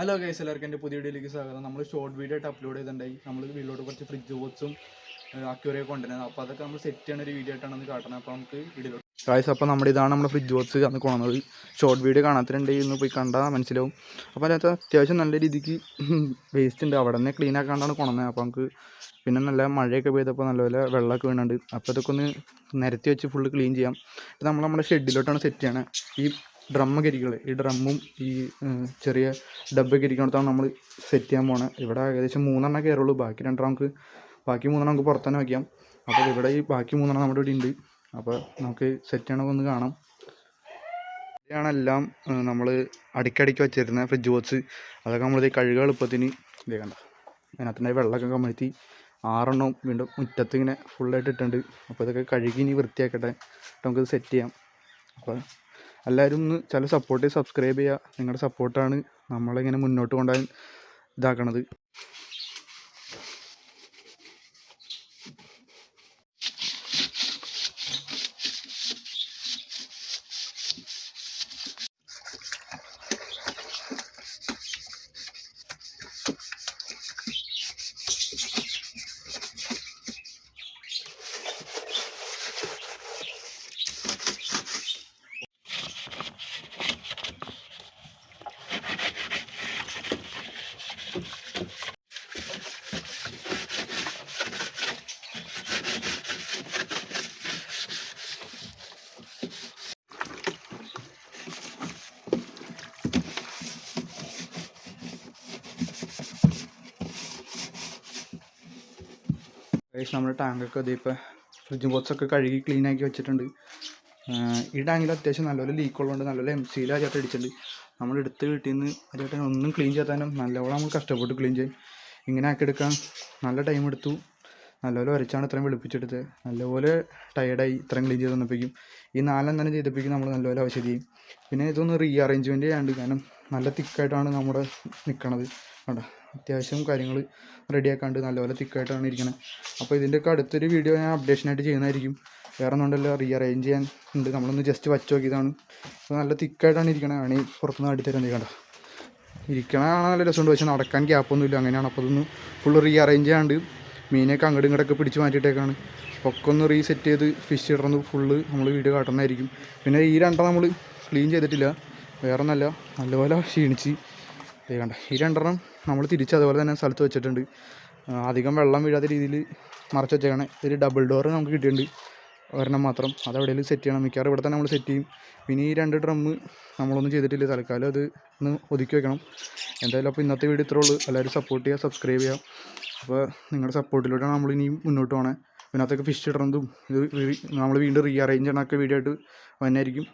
Hello guys എല്ലാവർക്കും എന്റെ പുതിയ വീഡിയോയിലേക്ക് സ്വാഗതം. നമ്മൾ ഷോർട്ട് വീഡിയോ ആയിട്ട് അപ്ലോഡ് ചെയ്തിട്ടുണ്ടായി. നമ്മൾ വീട്ടിലോട്ട് കുറച്ച് ഫ്രിഡ്ജ് ബോക്സും അക്യൂറിയൊക്കെ കൊണ്ടുവരുന്നത്. അപ്പോൾ അതൊക്കെ നമ്മൾ സെറ്റ് ചെയ്യുന്ന ഒരു വീഡിയോ ആയിട്ടാണ് അത് കാട്ടുന്നത് അപ്പോൾ നമുക്ക് വീഡിയോയിലോട്ട് ഗൈസ് അപ്പോൾ നമ്മുടെ ഇതാണ് നമ്മുടെ ഫ്രിഡ്ജ് ബോക്സ് അന്ന് കൊണ്ടുവന്നത്. ഷോർട്ട് വീഡിയോ കാണാത്തിട്ടുണ്ടെങ്കിൽ ഇന്ന് പോയി കണ്ടാൽ മനസ്സിലാവും. അപ്പോൾ അതിനകത്ത് അത്യാവശ്യം നല്ല രീതിക്ക് വേസ്റ്റ് ഉണ്ട്. അവിടെ നിന്ന് ക്ലീൻ ആക്കാണ്ടാണ് കൊണ്ടുവന്നത് അപ്പോൾ നമുക്ക് പിന്നെ നല്ല മഴയൊക്കെ പെയ്തപ്പോൾ നല്ലപോലെ വെള്ളമൊക്കെ വീണുണ്ട്. അപ്പോൾ അതൊക്കെ ഒന്ന് നിരത്തി വെച്ച് ഫുള്ള് ക്ലീൻ ചെയ്യാം. നമ്മൾ നമ്മുടെ ഷെഡിലോട്ടാണ് സെറ്റ് ചെയ്യണത് ഈ ഡ്രമ്മൊക്കെ ഈ ഡ്രമ്മും ഈ ചെറിയ ഡബ്ബൊക്കെ ഇരിക്കുന്നിടത്താണ് നമ്മൾ സെറ്റ് ചെയ്യാൻ പോകുന്നത് ഇവിടെ ഏകദേശം മൂന്നെണ്ണം കയറുള്ളൂ ബാക്കി രണ്ടെണ്ണം നമുക്ക് ബാക്കി മൂന്നെണ്ണം നമുക്ക് പുറത്തു തന്നെ വയ്ക്കാം അപ്പോൾ ഇവിടെ ഈ ബാക്കി മൂന്നെണ്ണം നമ്മുടെ ഇവിടെ ഉണ്ട്. അപ്പോൾ നമുക്ക് സെറ്റ് ചെയ്യണമെങ്കിൽ ഒന്ന് കാണാം. ഇവിടെയാണ് എല്ലാം നമ്മൾ അടിക്കടിക്ക് വെച്ചിരുന്ന ഫ്രിഡ്ജ് ബോക്സ് അതൊക്കെ നമ്മളിത് കഴുകുക എളുപ്പത്തിന് ഇതേക്കണ്ട അതിനകത്തിന്റെ വെള്ളമൊക്കെ കമഴ്ത്തി ആറെണ്ണം വീണ്ടും മുറ്റത്ത് ഇങ്ങനെ ഫുള്ളായിട്ട് ഇട്ടിട്ടുണ്ട്. അപ്പോൾ ഇതൊക്കെ കഴുകി ഇനി വൃത്തിയാക്കട്ടെ. നമുക്കിത് സെറ്റ് ചെയ്യാം. അപ്പോൾ എല്ലാവരും ഒന്ന് ചില സപ്പോർട്ട് സബ്സ്ക്രൈബ് ചെയ്യുക. നിങ്ങളുടെ സപ്പോർട്ടാണ് നമ്മളിങ്ങനെ മുന്നോട്ട് കൊണ്ടുപോകാൻ ഇതാക്കണത്. ഗൈസ് നമ്മുടെ ടാങ്കൊക്കെ ഇത് ഇപ്പോൾ ഫ്രിഡ്ജ് ബോക്സൊക്കെ കഴുകി ക്ലീൻ ആക്കി വെച്ചിട്ടുണ്ട്. ഈ ടാങ്കിൽ അത്യാവശ്യം നല്ലപോലെ ലീക്ക് ഉള്ളതുകൊണ്ട് നല്ലപോലെ എം സിയിൽ ആ ചേട്ടൻ അടിച്ചിട്ടുണ്ട്. നമ്മൾ എടുത്ത് വീട്ടിൽ നിന്ന് ആ ചേട്ടൻ ഒന്നും ക്ലീൻ ചെയ്യാത്താനും നല്ലപോലെ നമ്മൾ കഷ്ടപ്പെട്ട് ക്ലീൻ ചെയ്യും. ഇങ്ങനെ ആക്കി എടുക്കാൻ നല്ല ടൈം എടുത്തു. നല്ലപോലെ വരച്ചാണ് ഇത്രയും വെളുപ്പിച്ചെടുത്തത്. നല്ലപോലെ ടയർഡായി ഇത്രയും ക്ലീൻ ചെയ്ത് തന്നപ്പോഴേക്കും ഈ നാലെണ്ണം തന്നെ ചെയ്തപ്പോഴേക്കും നമ്മൾ നല്ലപോലെ ആവശ്യം ചെയ്യും പിന്നെ ഇതൊന്ന് റീ അറേഞ്ച്മെന്റ് ചെയ്യാണ്ട് കാരണം നല്ല തിക്കായിട്ടാണ് നമ്മുടെ നിൽക്കണത് കേട്ടോ അത്യാവശ്യം കാര്യങ്ങൾ റെഡിയാക്കാണ്ട് നല്ലപോലെ തിക്കായിട്ടാണ് ഇരിക്കുന്നത് അപ്പോൾ ഇതിന്റെയൊക്കെ അടുത്തൊരു വീഡിയോ ഞാൻ അപ്ഡേഷനായിട്ട് ചെയ്യുന്നതായിരിക്കും. വേറെ ഒന്നുണ്ടല്ലോ റീ അറേഞ്ച് ചെയ്യാൻ ഉണ്ട്. നമ്മളൊന്ന് ജസ്റ്റ് വച്ച് നോക്കിയതാണ്. അപ്പോൾ നല്ല തിക്കായിട്ടാണ് ഇരിക്കണത് ആണ് പുറത്തുനിന്ന് അടിത്തരം കണ്ടോ? ഇരിക്കണ കാണാൻ നല്ല രസമുണ്ട്. പക്ഷേ നടക്കാൻ ഗ്യാപ്പൊന്നുമില്ല അങ്ങനെയാണ്. അപ്പോൾ അതൊന്ന് ഫുള്ള് റീ അറേഞ്ച് ചെയ്യാണ്ട് മീനൊക്കെ അങ്ങോട്ടും ഇങ്ങോട്ടൊക്കെ പിടിച്ച് മാറ്റിയിട്ടേക്കാണ്. ഒക്കെ ഒന്ന് റീസെറ്റ് ചെയ്ത് ഫിഷ് ഇടുന്നത് ഫുള്ള് നമ്മൾ വീഡിയോ കാട്ടുന്നതായിരിക്കും. പിന്നെ ഈ രണ്ടെണ്ണം നമ്മൾ ക്ലീൻ ചെയ്തിട്ടില്ല. വേറെ ഒന്നല്ല നല്ലപോലെ ക്ഷീണിച്ച്. കണ്ട ഈ രണ്ടെണ്ണം നമ്മൾ തിരിച്ച് അതുപോലെ തന്നെ സ്ഥലത്ത് വെച്ചിട്ടുണ്ട്. അധികം വെള്ളം വീഴാത്ത രീതിയിൽ മറച്ച് വെച്ചേക്കണേ. ഒരു ഡബിൾ ഡോർ നമുക്ക് കിട്ടിയിട്ടുണ്ട്. ഒരെണ്ണം മാത്രം. അത് എവിടെയെങ്കിലും സെറ്റ് ചെയ്യണം. മിക്കവാറും ഇവിടെ തന്നെ നമ്മൾ സെറ്റ് ചെയ്യും. പിന്നെ ഈ രണ്ട് ഡ്രമ്മ് നമ്മളൊന്നും ചെയ്തിട്ടില്ല. തൽക്കാലം അത് ഒന്ന് ഒതുക്കി വെക്കണം. എന്തായാലും അപ്പോൾ ഇന്നത്തെ വീഡിയോ ഇത്രേ ഉള്ളൂ. എല്ലാവരും സപ്പോർട്ട് ചെയ്യുക സബ്സ്ക്രൈബ് ചെയ്യുക. അപ്പോൾ നിങ്ങളുടെ സപ്പോർട്ടിലൂടെയാണ് നമ്മൾ ഇനിയും മുന്നോട്ട് പോകണേ ഇതിനകത്തൊക്കെ ഫിഷ് ഇടണതും ഇത് നമ്മൾ വീണ്ടും റീ അറേഞ്ച് ചെയ്യണമൊക്കെ വീഡിയോ ആയിട്ട് വന്നായിരിക്കും.